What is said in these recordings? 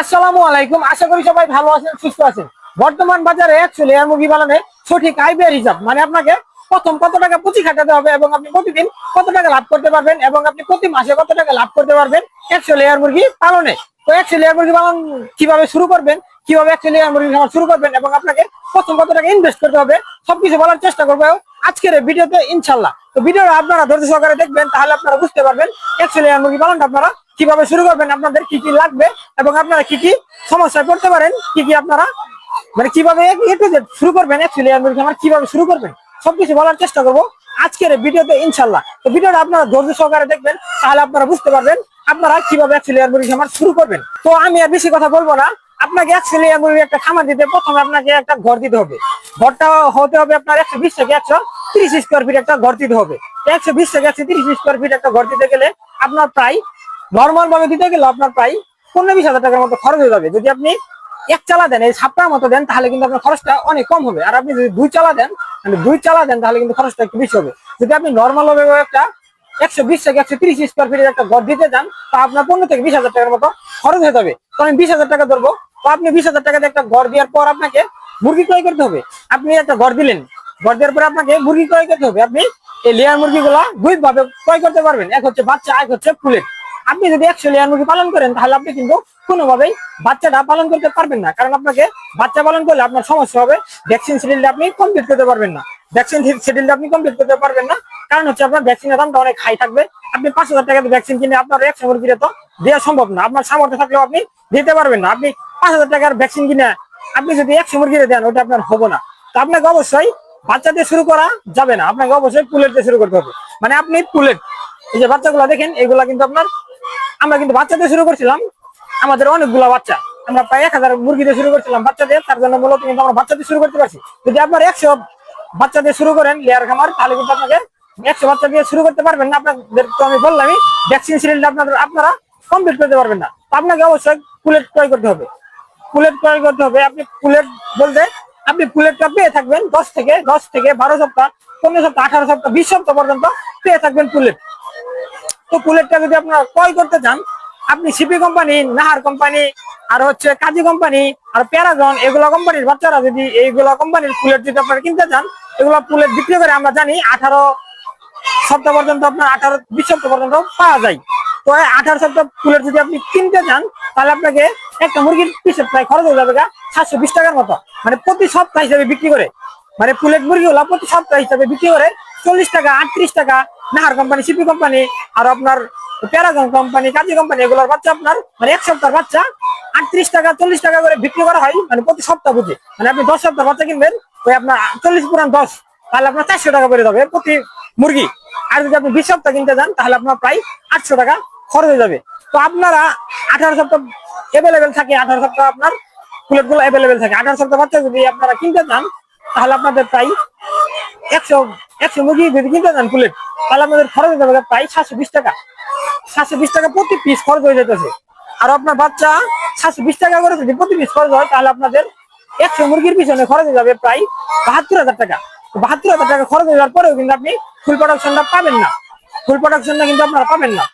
আসসালামু আলাইকুম। আশা করি সবাই ভালো আছেন, সুস্থ আছেন। বর্তমান বাজারে এয়ার মুরগি পালনে সঠিক আয় ব্যয়ের হিসাব মানে আপনাকে প্রথম কত টাকা পুঁজি খাটাতে হবে এবং আপনি প্রতিদিন কত টাকা লাভ করতে পারবেন এবং আপনি প্রতি মাসে কত টাকা লাভ করতে পারবেন অ্যাকচুয়ালি এয়ার মুরগি পালনে। তো অ্যাকচুয়ালি এয়ার মুরগি পালন কীভাবে শুরু করবেন, কীভাবে অ্যাকচুয়ালি এয়ার মুরগি খামার শুরু করবেন এবং আপনাকে প্রথম কত টাকা ইনভেস্ট করতে হবে, সবকিছু বলার চেষ্টা করব। আজকের ভিডিওতে ইনশাল্লাহ তো ভিডিওটা আপনারা ধৈর্য সহকারে দেখবেন, তাহলে আপনারা বুঝতে পারবেন অ্যাকচুয়ালি মুরগি পালনটা আপনারা কীভাবে শুরু করবেন, আপনাদের কি কি লাগবে এবং আপনারা কি কি সমস্যায় পড়তে পারেন, কি কি আপনারা মানে কীভাবে শুরু করবেন অ্যাকচুয়ালি মুরগি খামার কীভাবে শুরু করবেন, সবকিছু বলার চেষ্টা করব আজকের ভিডিওতে ইনশাল্লাহ তো ভিডিওটা আপনারা ধৈর্য সহকারে দেখবেন, তাহলে আপনারা বুঝতে পারবেন আপনারা কীভাবে এয়ার মুরগি খামার শুরু করবেন। তো আমি আর বেশি কথা বলব না, আপনাকে এয়ার মুরগি একটা খামার দিতে প্রথমে আপনাকে একটা ঘর দিতে হবে। ঘরটা হতে হবে আপনার একশো বিশ থেকে একশো তিরিশ স্কোয়ার ফিট একটা ঘর দিতে হবে। একশো বিশ থেকে একশো তিরিশ স্কোয়ার ফিট একটা ঘর দিতে গেলে আপনার প্রায় নর্মাল ভাবে দিতে গেলে আপনার প্রায় পনেরো বিশ হাজার টাকার মতো খরচ হয়ে যাবে। যদি আপনি এক চালা দেন, এই ছাপটার মতো দেন, তাহলে কিন্তু আপনার খরচটা অনেক কম হবে। আর আপনি যদি দুই চালা দেন মানে দুই চালা দেন, তাহলে কিন্তু খরচটা একটু বেশি হবে। যদি আপনি নর্মাল ভাবে একটা একশো বিশ থেকে একশো তিরিশ স্কোয়ার ফিটের একটা ঘর দিতে যান, তা আপনার পনেরো থেকে বিশ হাজার টাকার মতো খরচ হয়ে যাবে। তো আমি বিশ হাজার টাকা ধরবো। তো আপনি বিশ হাজার টাকাতে একটা ঘর দেওয়ার পর আপনাকে মুরগি ক্রয় করতে হবে। আপনি একটা ঘর দিলেন, ঘর দেওয়ার পরে আপনাকে মুরগি ক্রয় করতে হবে। আপনি এই লেয়ার মুরগিগুলা দুই ভাবে ক্রয় করতে পারবেন। এক হচ্ছে বাচ্চা, এক হচ্ছে পুলেট আপনি যদি একশো লেয়ার মুরগি পালন করেন, তাহলে আপনি কিন্তু কোনোভাবেই বাচ্চাটা পালন করতে পারবেন না। কারণ আপনাকে বাচ্চা পালন করলে আপনার সমস্যা হবে, ভ্যাকসিন শিডিউলটা আপনি কমপ্লিট করতে পারবেন না। ভ্যাকসিন শিডিউলটা আপনি কমপ্লিট করতে পারবেন না। কারণ হচ্ছে আপনার ভ্যাকসিনের দামটা অনেক হাই থাকবে। আপনি পাঁচ হাজার টাকা ভ্যাকসিন কিনে আপনার একশো মুরগিতে তো দেওয়া সম্ভব না। আপনার সামর্থ্য থাকলেও আপনি দিতে পারবেন না। আপনি পাঁচ হাজার টাকার ভ্যাকসিন কিনে আপনি যদি একশো মুরগিতে দেন, ওটা আপনার হব না। তো আপনাকে অবশ্যই বাচ্চা দিয়ে শুরু করা যাবে না। আপনাকে অবশ্যই পুলেট দিয়ে শুরু করতে হবে। মানে আপনি পুলেট, এই যে বাচ্চাগুলো দেখেন, এগুলা কিন্তু আপনার, আমরা কিন্তু বাচ্চা দিয়ে শুরু করছিলাম, আমাদের অনেকগুলো বাচ্চা। আমরা প্রায় এক হাজার মুরগি দিয়ে শুরু করছিলাম বাচ্চা দিয়ে, তার জন্য মূলত কিন্তু আমরা বাচ্চা দিয়ে শুরু করতে পারছি। যদি আপনার একশো বাচ্চা দিয়ে শুরু করেন, লেয়ার খামার, তাহলে কিন্তু আপনাকে একশো বাচ্চা দিয়ে শুরু করতে পারবেন না। আপনাদের তো আমি বললামই ভ্যাকসিন সিরিয়ালটা আপনাদের আপনারা কমপ্লিট করতে পারবেন না। আপনাকে অবশ্যই পুলেট ক্রয় করতে হবে। পুলেট ক্রয় করতে হবে। আপনি পুলেট বলতে, আপনি পুলেটটা পেয়ে থাকবেন দশ থেকে দশ থেকে বারো সপ্তাহ, পনেরো সপ্তাহ, আঠারো সপ্তাহ, বিশ সপ্তাহ পর্যন্ত পেয়ে থাকবেন পুলেট তো পুলেটটা যদি আপনারা ক্রয় করতে চান, আপনি সিপি কোম্পানি নাহার কোম্পানি আর হচ্ছে কাজী কোম্পানি আর প্যারাগন এগুলো কোম্পানির বাচ্চারা যদি এইগুলো কোম্পানির পুলেট যদি আপনারা কিনতে চান, এগুলো পুলেট বিক্রি করে আমরা জানি আঠারো সপ্তাহ পর্যন্ত আপনার আঠারো, বিশ সপ্তাহ পর্যন্ত পাওয়া যায়। তো এই আঠারো সপ্তাহ যদি আপনি কিনতে চান, তাহলে আপনাকে একটা মুরগির পিসের প্রায় খরচ হয়ে যাবে সাতশো বিশ টাকার মতো। মানে প্রতি সপ্তাহ হিসেবে বিক্রি করে। মানে পুলেট মুরগিগুলো প্রতি সপ্তাহ হিসাবে বিক্রি করে চল্লিশ টাকা, আটত্রিশ টাকা, নাহার কোম্পানি, সিপি কোম্পানি, আর আপনার প্যারাগন কোম্পানি, কাজী কোম্পানি, এগুলোর বাচ্চা আপনার মানে এক সপ্তাহের বাচ্চা আটত্রিশ টাকা, চল্লিশ টাকা করে বিক্রি করা হয় মানে প্রতি সপ্তাহ বুঝে। মানে আপনি দশ সপ্তাহ বাচ্চা কিনবেন, ওই আপনার চল্লিশ পুরান দশ, তাহলে আপনার চারশো টাকা করে যাবে প্রতি মুরগি। আর যদি আপনি বিশ সপ্তাহ কিনতে যান, তাহলে আপনার প্রায় আটশো টাকা খরচ হয়ে যাবে। তো আপনারা আঠারো সপ্তাহ অ্যাভেলেবেল থাকে, আঠারো সপ্তাহ আপনার প্লেটগুলো অ্যাভেলেবেল থাকে। আঠারো সপ্তাহ বাচ্চা যদি আপনারা কিনতে চান, তাহলে আপনাদের প্রায় একশো একশো মুরগি যদি কিনতে চান প্লেট তাহলে আপনাদের খরচ হয়ে যাবে প্রায় সাতশো বিশ টাকা। সাতশো বিশ টাকা প্রতি পিস খরচ হয়ে যেতেছে আর আপনার বাচ্চা সাতশো বিশ টাকা করে যদি প্রতি পিস খরচ হয়, তাহলে আপনাদের একশো মুরগির পিছনে খরচ হয়ে যাবে প্রায় বাহাত্তর হাজার টাকা। বাহাত্তর হাজার টাকা খরচ হয়ে যাওয়ার পরেও কিন্তু আপনি ফুল প্রোডাকশনটা পাবেন না। ফুল প্রোডাকশনটা কিন্তু আপনারা পাবেন না।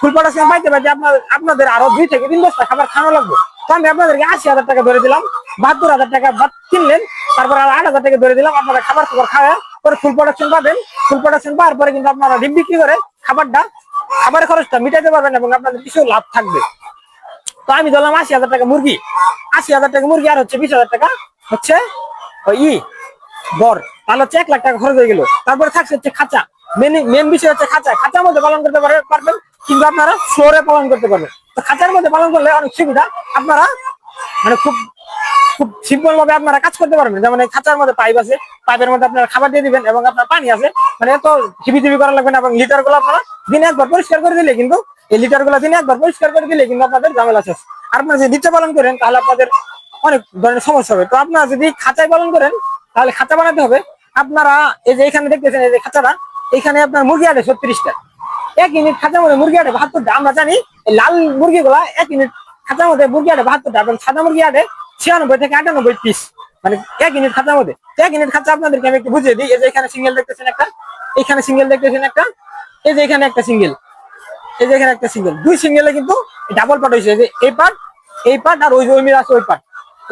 ফুল প্রোডাকশন পাইতে পাইতে আপনার, আপনাদের আরও দুই থেকে তিন বস্তা খাবার খাওয়ানো লাগবে। তো আমি আপনাদেরকে আশি হাজার টাকা ধরে দিলাম, বাহাত্তর হাজার টাকা কিনলেন, তারপর আর আট হাজার টাকা ধরে দিলাম, আপনারা খাবার খাবার খাওয়া, পরে ফুল প্রোডাকশন পাবেন। ফুল প্রোডাকশন পাওয়ার পরে কিন্তু আপনারা ডিম বিক্রি করে খাবারটা, খাবারের খরচটা মিটাইতে পারবেন এবং আপনাদের কিছু লাভ থাকবে। তো আমি ধরলাম আশি হাজার টাকা মুরগি। আশি হাজার টাকা মুরগি আর হচ্ছে বিশ হাজার টাকা হচ্ছে ওই ই বর তাহলে হচ্ছে এক লাখ টাকা খরচ হয়ে গেল। তারপরে থাকছে হচ্ছে খাঁচা। মেন মেন বিষয় হচ্ছে খাঁচা। খাঁচার মধ্যে পালন করতে পারবে- পারবেন কিন্তু আপনারা ফ্লোরে পালন করতে পারবেন। তো খাঁচার মধ্যে পালন করলে অনেক সুবিধা। আপনারা মানে খুব খুব সিম্পল ভাবে আপনারা কাজ করতে পারবেন। যেমন এই খাঁচার মধ্যে পাইপ আছে পাইপের মধ্যে আপনারা খাবার দিয়ে দিবেন এবং আপনার পানি আছে। মানে এত টিভি টিভি করা লাগবে না এবং লিটারগুলো আপনারা দিনে একবার পরিষ্কার করে দিলে কিন্তু, এই লিটারগুলো দিনে একবার পরিষ্কার করে দিলে কিন্তু আপনাদের ঝামেলা শেষ। আর আপনারা যদি নিচে পালন করেন, তাহলে আপনাদের অনেক ধরনের সমস্যা হবে। তো আপনারা যদি খাঁচায় পালন করেন, তাহলে খাঁচা বানাতে হবে। আপনারা এই যে এখানে দেখতেছেন, এই যে খাঁচাটা, এখানে আপনার মুরগি আটে ছত্রিশটা। এক ইউনিট খাঁচার মধ্যে মুরগি আটে বাহাত্তরটা আমরা জানি লাল মুরগিগুলা এক ইউনিট খাঁচার মধ্যে মুরগি আটে বাহাত্তরটা এবং সাদা মুরগি আটে ছিয়ানব্বই থেকে আটানব্বই পিস মানে এক ইউনিট খাঁচার মধ্যে। এক ইউনিট খাঁচা আপনাদেরকে আমি একটু বুঝিয়ে দিই, এই যে এখানে সিঙ্গেল দেখতেছেন একটা এখানে সিঙ্গেল দেখতেছেন একটা, এই যে এখানে একটা সিঙ্গেল এই যে এখানে একটা সিঙ্গেল দুই সিঙ্গেলে কিন্তু ডাবল পার্ট হয়েছে, এই যে এই পার্ট এই পার্ট আর ওই যে ওই মিল আছে ওই পার্ট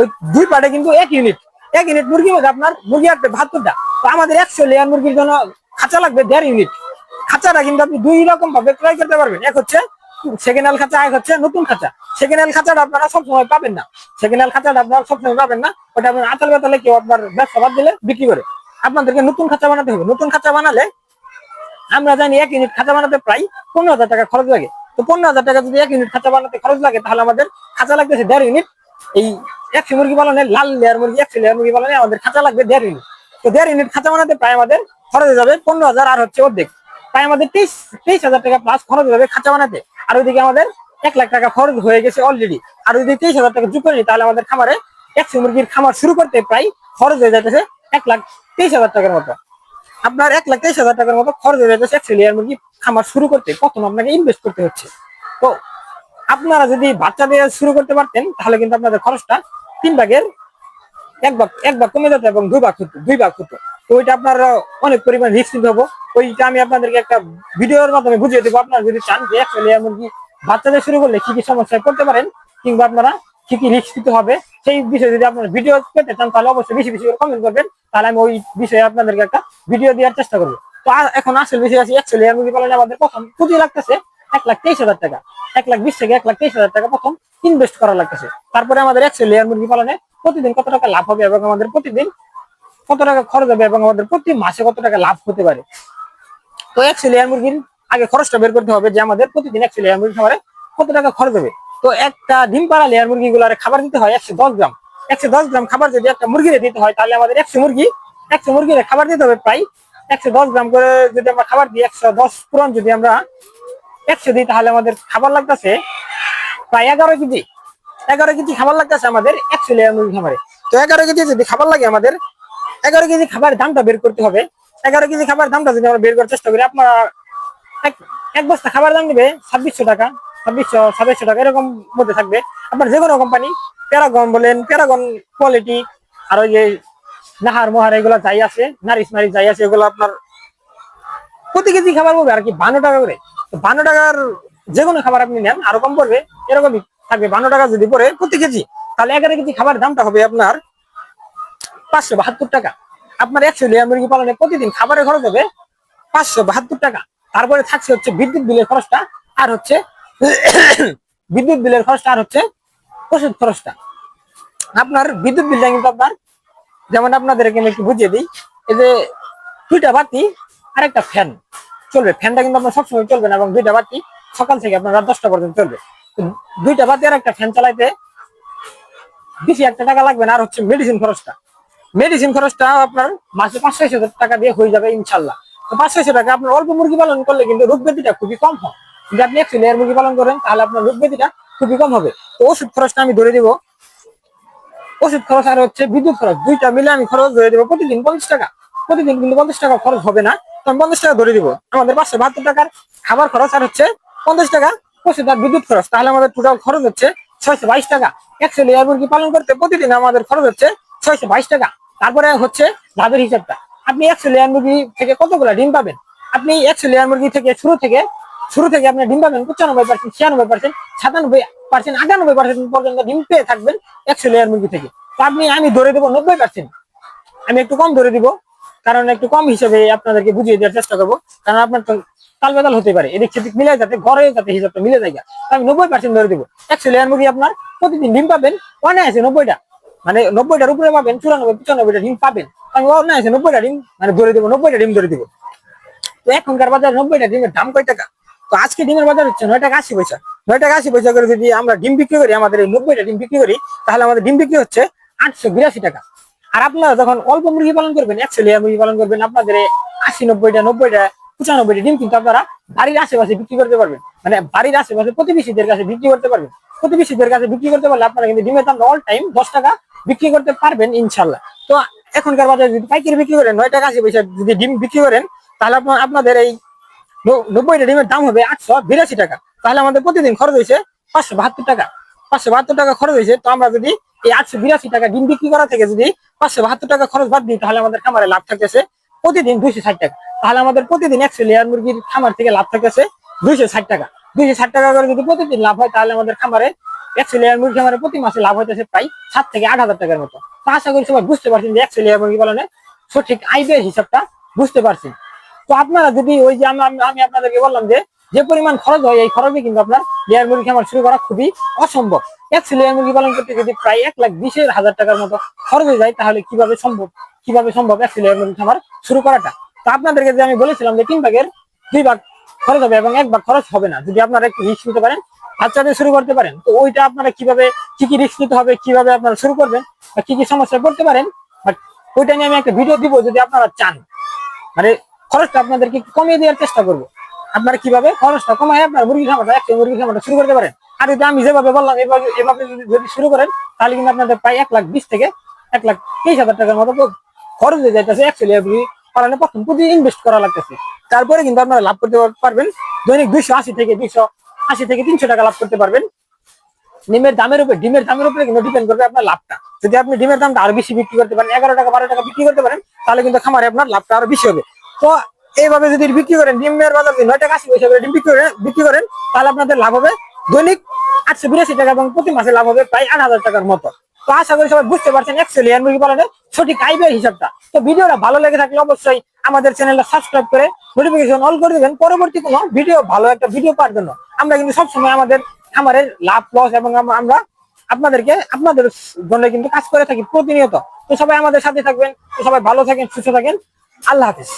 ওই দুই পার্টে কিন্তু এক ইউনিট এক ইউনিট মুরগি মধ্যে আপনার মুরগি আসবে বাহাত্তরটা তো আমাদের একশো লেয়ার মুরগির জন্য খাঁচা লাগবে দেড় ইউনিট। খাঁচাটা কিন্তু আপনি দুই রকম ভাবে ক্রয় করতে পারবেন। এক হচ্ছে সেকেন্ড হ্যান্ড খাঁচা, এক হচ্ছে নতুন খাঁচা। সেকেন্ড হ্যান্ড খাঁচাটা আপনারা সবসময় পাবেন না। সেকেন্ড হ্যান্ড খাঁচাটা আপনারা সবসময় পাবেন না। ওটা আপনার আতাল বেতালে কেউ আপনার ব্যবসা বাদ দিলে বিক্রি করে। আপনাদেরকে নতুন খাঁচা বানাতে হবে। নতুন খাঁচা বানালে আমরা জানি এক ইউনিট খাঁচা বানাতে প্রায় পনেরো হাজার টাকা খরচ লাগে। তো পনেরো হাজার টাকা যদি এক ইউনিট খাঁচা বানাতে খরচ লাগে, তাহলে আমাদের খাঁচা লাগতেছে দেড় ইউনিট। এই একশো মুরগি পালনে, লাল লেয়ার মুরগি, একশো লেয়ার মুরগি পালনে আমাদের খাঁচা লাগবে দেড় ইউনিট। তো দেড় ইউনিট খাঁচা বানাতে প্রায় আমাদের খরচ যাবে পনেরো হাজার আর হচ্ছে অর্ধেক। প্রায় আমাদের তেইশ তেইশ হাজার টাকা প্লাস খরচ যাবে খাঁচা বানাতে। আর ওইদিকে আমাদের এক লাখ টাকা খরচ হয়ে গেছে অলরেডি আর যদি তেইশ হাজার টাকা যোগ করি তাহলে আমাদের খামারে একশো মুরগির খামার শুরু করতে প্রায় খরচ হয়ে যাইতেছে এক লাখ তেইশ হাজার টাকার মতো। আপনার এক লাখ তেইশ হাজার টাকার মতো খরচ হয়ে যাচ্ছে একশো লেয়ার মুরগি খামার শুরু করতে। প্রথম আপনাকে ইনভেস্ট করতে হচ্ছে। তো আপনারা যদি বাচ্চা দিয়ে শুরু করতে পারতেন, তাহলে কিন্তু আপনাদের খরচটা তিন ভাগের এক ভাগ এক ভাগ কমে যেত এবং দুই ভাগ হতো, দুই ভাগ হতো। ওইটা আপনার অনেক পরিমাণ রিস্ক নিতে হব। ওইটা আমি আপনাদেরকে একটা ভিডিওর মাধ্যমে বুঝিয়ে দেবো। আপনারা যদি চান যে লেয়ার মুরগি বাচ্চাদের শুরু করলে কি কি সমস্যায় পড়তে পারেন, কিংবা আপনারা কি কি রিস্ক নিতে হবে, সেই বিষয়ে যদি আপনারা ভিডিও পেতে চান, তাহলে অবশ্যই বেশি বেশি করে কমেন্ট করবেন। তাহলে আমি ওই বিষয়ে আপনাদেরকে একটা ভিডিও দেওয়ার চেষ্টা করব। তো এখন আসল বিষয় আছে একশো লেয়ার মুরগি পালনে আমাদের প্রথম পুঁজি লাগতেছে এক লাখ তেইশ হাজার টাকা। এক লাখ বিশ থেকে এক লাখ তেইশ হাজার টাকা প্রথম ইনভেস্ট করা লাগতেছে। তারপরে আমাদের একশো লেয়ার মুরগি পালনে প্রতিদিন কত টাকা লাভ হবে এবং আমাদের প্রতিদিন কত টাকা খরচ হবে এবং আমাদের প্রতি মাসে কত টাকা লাভ হতে পারে? তো একশো লেয়ার মুরগির আগে খরচটা বের করতে হবে যে আমাদের প্রতিদিন একশো লেয়ার মুরগি খাবারে কত টাকা খরচ হবে। তো একটা ডিম পাড়া লেয়ার মুরগি গুলার খাবার দিতে হয় একশো দশ গ্রাম। একশো দশ গ্রাম খাবার যদি একটা মুরগিরে দিতে হয়, তাহলে আমাদের একশো মুরগি, একশো মুরগিরে খাবার দিতে হবে প্রায় একশো দশ গ্রাম করে যদি আমরা খাবার দিই, একশো দশ পূরণ যদি আমরা একশো দিই, তাহলে আমাদের খাবার লাগতেছে প্রায় এগারো কেজি। এগারো কেজি খাবার লাগতেছে আমাদের একশো লেয়ার মুরগি খাবারে তো এগারো কেজি যদি খাবার লাগে আমাদের এগারো কেজি খাবার দামটা বের করতে হবে। এগারো কেজি খাবার দামটা যদি আমরা বের করার চেষ্টা করি, আপনারা এক বস্তা খাবার দাম নেবে ছাব্বিশশো টাকা, ছাব্বিশশো, সাতাইশশো টাকা, এরকম মধ্যে থাকবে। আপনার যে কোনো কোম্পানি প্যারাগন বলেন প্যারাগন কোয়ালিটি আর ওই যে নাহার, মোহার, এগুলো যাই আছে, নারিশ নারিশ যাই আছে, এগুলো আপনার প্রতি কেজি খাবার পড়বে আর কি বান্ন টাকা করে। বান্ন টাকার যে কোনো খাবার আপনি নেন, আরও কম পড়বে, এরকমই থাকবে। বান্ন টাকা যদি পড়ে প্রতি কেজি, তাহলে এগারো কেজি খাবার দামটা হবে আপনার পাঁচশো বাহাত্তর টাকা। আপনার একশো লেয়ার মুরগি পালনে প্রতিদিন খাবারের খরচ হবে পাঁচশো বাহাত্তর টাকা। তারপরে থাকছে হচ্ছে বিদ্যুৎ বিলের খরচটা আর হচ্ছে বিদ্যুৎ বিলের খরচটা আর হচ্ছে ওষুধ খরচটা। আপনার বিদ্যুৎ বিলটা কিন্তু আপনার, যেমন আপনাদেরকে আমি একটু বুঝিয়ে দিই, এই যে দুইটা বাতি আর একটা ফ্যান চলবে। ফ্যানটা কিন্তু আপনার সবসময় চলবে না এবং দুইটা বাতি সকাল থেকে আপনার রাত দশটা পর্যন্ত চলবে। দুইটা বাতি আর একটা ফ্যান চালাইতে বেশি একটা টাকা লাগবে না আর হচ্ছে মেডিসিন খরচটা। মেডিসিন খরচটা আপনার মাসে পাঁচ ছয়শো টাকা দিয়ে হয়ে যাবে ইনশাল্লাহ। তো পাঁচ ছয়শো টাকা আপনার অল্প মুরগি পালন করলে কিন্তু রোগ ব্যাধিটা খুবই কম হয়। যদি আপনি একশো লেয়ার মুরগি পালন করেন, তাহলে আপনার রোগ ব্যাধিটা খুবই কম হবে। তো ওষুধ খরচটা আমি ধরে দিব। ওষুধ খরচ আর হচ্ছে বিদ্যুৎ খরচ, দুইটা মিলে আমি খরচ ধরে দেবো প্রতিদিন পঞ্চাশ টাকা। প্রতিদিন কিন্তু পঞ্চাশ টাকা খরচ হবে না, তো আমি পঞ্চাশ টাকা ধরে দিব। আমাদের পাঁচশো বাহাত্তর টাকার খাবার খরচ আর হচ্ছে পঞ্চাশ টাকা ওষুধ আর বিদ্যুৎ খরচ। তাহলে আমাদের টোটাল খরচ হচ্ছে ছয়শো বাইশ টাকা। একশো লেয়ার মুরগি পালন করতে প্রতিদিন আমাদের খরচ হচ্ছে ছয়শো বাইশ টাকা। তারপরে হচ্ছে লাভের হিসাবটা। আপনি একশো লেয়ার মুরগি থেকে কতগুলো ডিম পাবেন? আপনি একশো লেয়ার মুরগি থেকে শুরু থেকে শুরু থেকে আপনি ডিম পাবেন পঁচানব্বই পার্সেন্ট ছিয়ানব্বই পার্সেন্ট সাতানব্বই পার্সেন্ট আটানব্বই পার্সেন্ট পর্যন্ত ডিম পেয়ে থাকবেন একশো লেয়ার মুরগি থেকে। তো আপনি, আমি ধরে দেবো নব্বই পার্সেন্ট আমি একটু কম ধরে দিব, কারণ একটু কম হিসেবে আপনাদেরকে বুঝিয়ে দেওয়ার চেষ্টা করব, কারণ আপনার তো তাল বেতাল হতে পারে। এদিক সেদিক মিলে যাতে, ঘরে যাতে হিসাবটা মিলে যায় আমি নব্বই পার্সেন্ট ধরে দিব। একশো লেয়ার মুরগি আপনার প্রতিদিন ডিম পাবেন, অনায়াসে নব্বইটা। মানে নব্বইটার উপরে পাবেন, চুরানব্বই, পঁচানব্বইটা ডিম পাবেন। আমি অনায়াসে নব্বইটা ডিম মানে ধরে দেবো, নব্বইটা ডিম ধরে দিব। তো এখনকার বাজারে নব্বইটা ডিমের দাম কয় টাকা? তো আজকে ডিমের বাজার হচ্ছে নয় টাকা আশি পয়সা। নয় টাকা আশি পয়সা করে যদি আমরা ডিম বিক্রি করি, আমাদের এই নব্বইটা ডিম বিক্রি করি, তাহলে আমাদের ডিম বিক্রি হচ্ছে আটশো বিরাশি টাকা। আর আপনারা যখন অল্প মুরগি পালন করবেন, একশো লেয়ার মুরগি পালন করবেন, আপনাদের আশি, নব্বইটা নব্বইটা, পঁচানব্বইটা ডিম কিন্তু আপনারা বাড়ির আশেপাশে বিক্রি করতে পারবেন। মানে বাড়ির আশেপাশে প্রতিবেশীদের কাছে বিক্রি করতে পারবেন। প্রতিবেশীদের কাছে বিক্রি করতে পারলে আপনারা কিন্তু ডিমের দাম অল টাইম দশ টাকা বিক্রি করতে পারবেন, ইনশাল্লাহ। তো এখনকার বাজারে যদি পাইকারি বিক্রি করেন, নয় টাকা আশি পয়সা যদি ডিম বিক্রি করেন, তাহলে আপনার আপনাদের এই নব্বইটা ডিমের দাম হবে আটশো বিরাশি টাকা। তাহলে আমাদের প্রতিদিন খরচ হয়েছে পাঁচশো বাহাত্তর টাকা। পাঁচশো বাহাত্তর টাকা খরচ হয়েছে, তো আমরা যদি এই আটশো বিরাশি টাকা ডিম বিক্রি করা থেকে যদি পাঁচশো বাহাত্তর টাকা খরচ বাদ দিই, তাহলে আমাদের খামারে লাভ থাকতেছে প্রতিদিন দুইশো ষাট টাকা। তাহলে আমাদের প্রতিদিন একশো লেয়ার মুরগির খামার থেকে লাভ থাকতেছে দুইশো ষাট টাকা। দুইশো ষাট টাকা করে যদি প্রতিদিন লাভ হয়, তাহলে আমাদের খামারে একশো লেয়ার মুরগি আমার প্রতি মাসে লাভ হইতেছে প্রায় সাত থেকে আট হাজার টাকার মতো। তো আশা করি সবাই বুঝতে পারছেন যে একশো লেয়ার মুরগি পালনে সঠিক আয় হিসাবটা বুঝতে পারছেন। তো আপনারা যদি ওই যে আমি- আপনাদেরকে বললাম যে যে পরিমাণ খরচ হয়, এই খরচে কিন্তু আপনার লেয়ার মুরগি খামার শুরু করা খুবই অসম্ভব। একশো লেয়ার মুরগি পালন করতে যদি প্রায় এক লাখ বিশের হাজার টাকার মতো খরচ হয়ে যায়, তাহলে কীভাবে সম্ভব কীভাবে সম্ভব একশো লেয়ার মুরগি খামার শুরু করাটা? তো আপনাদেরকে যে আমি বলেছিলাম যে তিন ভাগের দুই ভাগ খরচ হবে এবং এক ভাগ খরচ হবে না। যদি আপনারা একটু রিস্ক নিতে পারেন বাচ্চাদের শুরু করতে পারেন। তো ওইটা আপনারা কীভাবে, কি কি রিস্ক নিতে হবে, কীভাবে আপনারা শুরু করবেন বা কি কি সমস্যায় পড়তে পারেন বাট ওইটা নিয়ে আমি একটা ভিডিও দিব যদি আপনারা চান। মানে খরচটা আপনাদেরকে কমিয়ে দেওয়ার চেষ্টা করব। আপনারা কীভাবে খরচটা কমায় আপনার মুরগি খামারটা একটা মুরগি খামারটা শুরু করতে পারেন। আর যদি আমি যেভাবে বললাম, এভাবে এভাবে যদি- শুরু করেন, তাহলে কিন্তু আপনাদের প্রায় এক লাখ বিশ থেকে এক লাখ তেইশ হাজার টাকার মতো খরচ হয়ে যাইতেছে। অ্যাকচুয়ালি মুরগি পালনে প্রথম পুঁজি ইনভেস্ট করা লাগতেছে। তারপরে কিন্তু আপনারা লাভ করতে পারবেন। দৈনিক দুইশো আশি থেকে দুইশো আশি থেকে তিনশো টাকা লাভ করতে পারবেন। ডিমের দামের উপরে ডিমের দামের উপরে কিন্তু ডিপেন্ড করবে আপনার লাভটা। যদি আপনি ডিমের দামটা আরও বেশি বিক্রি করতে পারেন, এগারো টাকা, বারো টাকা বিক্রি করতে পারেন, তাহলে কিন্তু খামারে আপনার লাভটা আরও বেশি হবে। তো এইভাবে যদি বিক্রি করেন ডিমের বাজার নয় টাকা, আশি পয়সা করে ডিম বিক্রি করেন বিক্রি করেন, তাহলে আপনাদের লাভ হবে দৈনিক আটশো বিরাশি টাকা এবং প্রতি মাসে লাভ হবে প্রায় আট হাজার টাকার মতো। তো আশা করি সবাই বুঝতে পারছেন একচুয়ালি মুরগি পালনের সঠিক ব্যয়ের হিসাবটা। তো ভিডিওটা ভালো লেগে থাকলে অবশ্যই আমাদের চ্যানেলটা সাবস্ক্রাইব করে নোটিফিকেশন অল করে দেবেন। পরবর্তী কোনো ভিডিও ভালো একটা ভিডিও পাওয়ার জন্য আমরা কিন্তু সবসময় আমাদের খামারের লাভ লস এবং আমরা আপনাদেরকে, আপনাদের জন্য কিন্তু কাজ করে থাকি প্রতিনিয়ত। তো সবাই আমাদের সাথে থাকবেন, তো সবাই ভালো থাকেন, সুস্থ থাকেন। আল্লাহ হাফিজ।